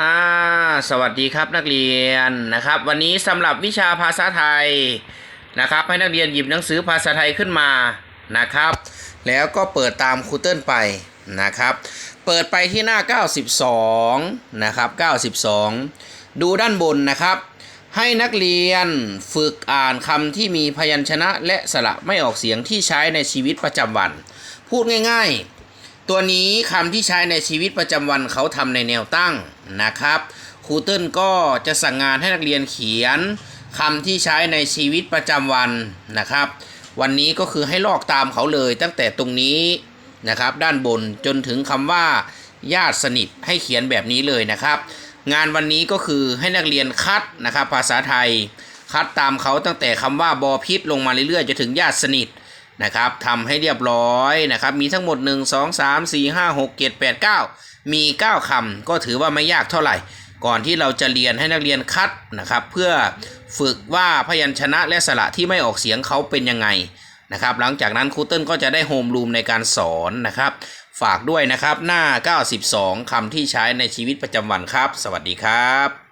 อ่าสวัสดีครับนักเรียนนะครับ วันนี้สำหรับวิชาภาษาไทยนะครับ ให้นักเรียนหยิบหนังสือภาษาไทยขึ้นมานะครับ แล้วก็เปิดตามครูเติ้ลไปนะครับ เปิดไปที่หน้า 92นะครับ92 ดูด้านบนนะครับ ให้นักเรียนฝึกอ่านคำที่มีพยัญชนะและสระไม่ออกเสียงที่ใช้ในชีวิตประจำวัน พูดง่าย ๆ ตัวนี้คำที่ใช้ในชีวิตประจำวันเขาทำในแนวตั้งนะครับครูเติ้ลก็จะสั่งงานให้นักเรียนเขียนคำที่ใช้ในชีวิตประจำวันนะครับ วันนี้ก็คือให้ลอกตามเขาเลยตั้งแต่ตรงนี้นะครับ ด้านบนจนถึงคำว่า ญาติสนิทให้เขียนแบบนี้เลยนะครับ งานวันนี้ก็คือให้นักเรียนคัดนะครับ ภาษาไทย คัดตามเขาตั้งแต่คำว่าบอพิษลงมาเรื่อยๆจะถึงญาติสนิท นะครับทำให้เรียบร้อยนะครับ มีทั้งหมด 1 2 3 4 5 6 7 8 9 มี 9คำก็ถือว่าไม่ยากเท่าไหร่ ก่อนที่เราจะเรียนให้นักเรียนคัดนะครับ เพื่อฝึกว่าพยัญชนะและสระที่ไม่ออกเสียงเขาเป็นยังไงนะครับ หลังจากนั้นครูเติ้ลก็จะได้โฮมรูมในการสอนนะครับ ฝากด้วยนะครับหน้า 92คำที่ใช้ในชีวิตประจำวันครับ สวัสดีครับ